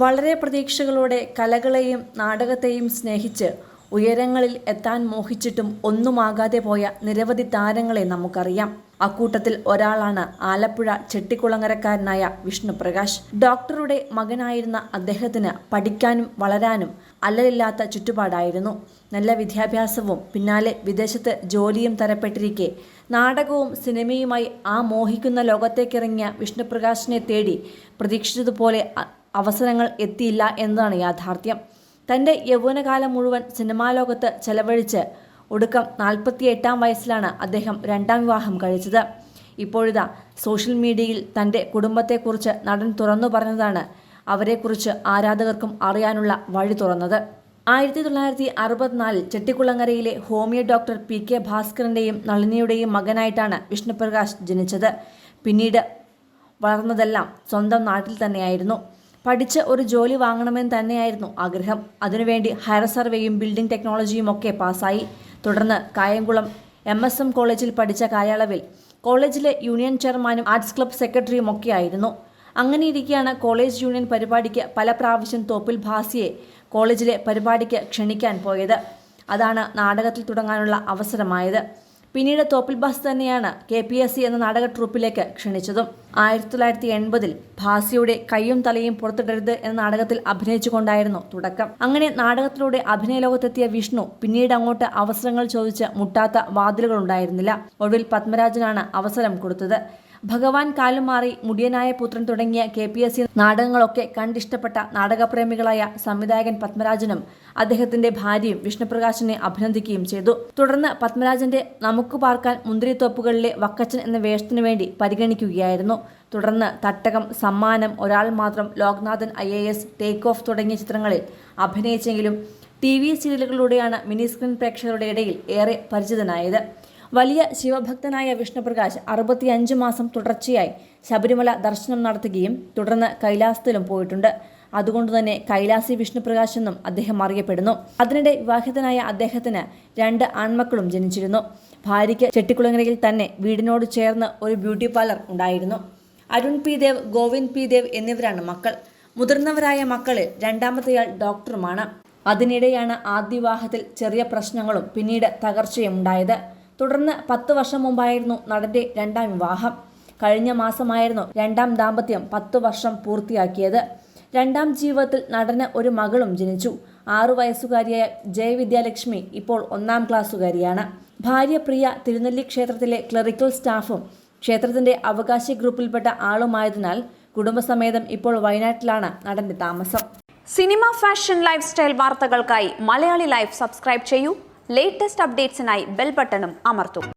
വളരെ പ്രതീക്ഷകളോടെ കലകളെയും നാടകത്തെയും സ്നേഹിച്ച് ഉയരങ്ങളിൽ എത്താൻ മോഹിച്ചിട്ടും ഒന്നുമാകാതെ പോയ നിരവധി താരങ്ങളെ നമുക്കറിയാം. അക്കൂട്ടത്തിൽ ഒരാളാണ് ആലപ്പുഴ ചെട്ടിക്കുളങ്ങരക്കാരനായ വിഷ്ണുപ്രകാശ്. ഡോക്ടറുടെ മകനായിരുന്ന അദ്ദേഹത്തിന് പഠിക്കാനും വളരാനും അല്ലലില്ലാത്ത ചുറ്റുപാടായിരുന്നു. നല്ല വിദ്യാഭ്യാസവും പിന്നാലെ വിദേശത്ത് ജോലിയും തരപ്പെട്ടിരിക്കെ നാടകവും സിനിമയുമായി ആ മോഹിക്കുന്ന ലോകത്തേക്കിറങ്ങിയ വിഷ്ണുപ്രകാശിനെ തേടി പ്രതീക്ഷിച്ചതുപോലെ അവസരങ്ങൾ എത്തിയില്ല എന്നതാണ് യാഥാർത്ഥ്യം. തന്റെ യൗവനകാലം മുഴുവൻ സിനിമാ ലോകത്ത് ചെലവഴിച്ച് ഒടുക്കം നാൽപ്പത്തിയെട്ടാം വയസ്സിലാണ് അദ്ദേഹം രണ്ടാം വിവാഹം കഴിച്ചത്. ഇപ്പോഴിതാ സോഷ്യൽ മീഡിയയിൽ തന്റെ കുടുംബത്തെക്കുറിച്ച് നടൻ തുറന്നു പറഞ്ഞതാണ്. അവരെക്കുറിച്ച് ആരാധകർക്കും അറിയാനുള്ള വഴി തുറന്നത്. ആയിരത്തി തൊള്ളായിരത്തി അറുപത്തിനാലിൽ ചെട്ടിക്കുളങ്ങരയിലെ ഹോമിയോ ഡോക്ടർ പി കെ ഭാസ്കറിന്റെയും നളിനിയുടെയും മകനായിട്ടാണ് വിഷ്ണുപ്രകാശ് ജനിച്ചത്. പിന്നീട് വളർന്നതെല്ലാം സ്വന്തം നാട്ടിൽ തന്നെയായിരുന്നു. പഠിച്ച് ഒരു ജോലി വാങ്ങണമെന്ന് തന്നെയായിരുന്നു ആഗ്രഹം. അതിനുവേണ്ടി ഹയർ സർവേയും ബിൽഡിംഗ് ടെക്നോളജിയും ഒക്കെ പാസ്സായി. തുടർന്ന് കായംകുളം എം എസ് എം കോളേജിൽ പഠിച്ച കാലയളവിൽ കോളേജിലെ യൂണിയൻ ചെയർമാനും ആർട്സ് ക്ലബ് സെക്രട്ടറിയും ഒക്കെ ആയിരുന്നു. അങ്ങനെയിരിക്കെയാണ് കോളേജ് യൂണിയൻ പരിപാടിക്ക് പല പ്രാവശ്യം തോപ്പിൽ ഭാസിയെ കോളേജിലെ പരിപാടിക്ക് ക്ഷണിക്കാൻ പോയത്. അതാണ് നാടകത്തിൽ തുടങ്ങാനുള്ള അവസരമായത്. പിന്നീട് തോപ്പിൽ ഭാസ് തന്നെയാണ് കെ എന്ന നാടക ട്രൂപ്പിലേക്ക് ക്ഷണിച്ചതും. ആയിരത്തി തൊള്ളായിരത്തി എൺപതിൽ ഭാസിയുടെ കയ്യും തലയും പുറത്തിടരുത് എന്ന നാടകത്തിൽ അഭിനയിച്ചുകൊണ്ടായിരുന്നു തുടക്കം. അങ്ങനെ നാടകത്തിലൂടെ അഭിനയ ലോകത്തെത്തിയ വിഷ്ണു പിന്നീട് അങ്ങോട്ട് അവസരങ്ങൾ ചോദിച്ച് മുട്ടാത്ത വാതിലുകൾ ഉണ്ടായിരുന്നില്ല ഒടുവിൽ പത്മരാജനാണ് അവസരം കൊടുത്തത്. ഭഗവാൻ കാലും മാറി മുടിയനായ പുത്രൻ തുടങ്ങിയ കെ പി എസ് സി നാടകങ്ങളൊക്കെ കണ്ടിഷ്ടപ്പെട്ട നാടകപ്രേമികളായ സംവിധായകൻ പത്മരാജനും അദ്ദേഹത്തിന്റെ ഭാര്യയും വിഷ്ണുപ്രകാശിനെ അഭിനന്ദിക്കുകയും ചെയ്തു. തുടർന്ന് പത്മരാജന്റെ നമുക്ക് പാർക്കാൻ മുന്തിരിത്തോപ്പുകളിലെ വക്കച്ചൻ എന്ന വേഷത്തിനു വേണ്ടി പരിഗണിക്കുകയായിരുന്നു. തുടർന്ന് Thattakam Sammanam Oral Mathram Lokanathan I A S take off തുടങ്ങിയ ചിത്രങ്ങളിൽ അഭിനയിച്ചെങ്കിലും ടി വി സീരിയലുകളിലൂടെയാണ് മിനി സ്ക്രീൻ പ്രേക്ഷകരുടെ ഇടയിൽ ഏറെ പരിചിതനായത്. വലിയ ശിവഭക്തനായ വിഷ്ണുപ്രകാശ് അറുപത്തിയഞ്ച് മാസം തുടർച്ചയായി ശബരിമല ദർശനം നടത്തുകയും തുടർന്ന് കൈലാസത്തിലും പോയിട്ടുണ്ട്. അതുകൊണ്ട് തന്നെ കൈലാസി വിഷ്ണുപ്രകാശ് എന്നും അദ്ദേഹം അറിയപ്പെടുന്നു. അതിനിടെ വിവാഹിതനായ അദ്ദേഹത്തിന് രണ്ട് ആൺമക്കളും ജനിച്ചിരുന്നു. ഭാര്യയ്ക്ക് ചെട്ടിക്കുളങ്ങരയിൽ തന്നെ വീടിനോട് ചേർന്ന് ഒരു ബ്യൂട്ടി പാർലർ ഉണ്ടായിരുന്നു. അരുൺ പി ദേവ് ഗോവിന്ദ് പി ദേവ് എന്നിവരാണ് മക്കൾ. മുതിർന്നവരായ മക്കളിൽ രണ്ടാമത്തെയാൾ ഡോക്ടറുമാണ്. അതിനിടെയാണ് ആദ്യ വിവാഹത്തിൽ ചെറിയ പ്രശ്നങ്ങളും പിന്നീട് തകർച്ചയും ഉണ്ടായത്. തുടർന്ന് പത്ത് വർഷം മുമ്പായിരുന്നു നടന്റെ രണ്ടാം വിവാഹം. കഴിഞ്ഞ മാസമായിരുന്നു രണ്ടാം ദാമ്പത്യം പത്ത് വർഷം പൂർത്തിയാക്കിയത്. രണ്ടാം ജീവിതത്തിൽ നടന് ഒരു മകളും ജനിച്ചു. ആറു വയസ്സുകാരിയായ ജയവിദ്യാലക്ഷ്മി ഇപ്പോൾ ഒന്നാം ക്ലാസ്സുകാരിയാണ്. ഭാര്യ പ്രിയ തിരുനെല്ലി ക്ഷേത്രത്തിലെ ക്ലറിക്കൽ സ്റ്റാഫും ക്ഷേത്രത്തിന്റെ അവകാശി ഗ്രൂപ്പിൽപ്പെട്ട ആളുമായതിനാൽ കുടുംബസമേതം ഇപ്പോൾ വയനാട്ടിലാണ് നടന്റെ താമസം. സിനിമ ഫാഷൻ ലൈഫ് സ്റ്റൈൽ വാർത്തകൾക്കായി മലയാളി ലൈഫ് സബ്സ്ക്രൈബ് ചെയ്യൂ. ലേറ്റസ്റ്റ് അപ്ഡേറ്റ്സിനായി ബെൽ ബട്ടണും അമർത്തൂ.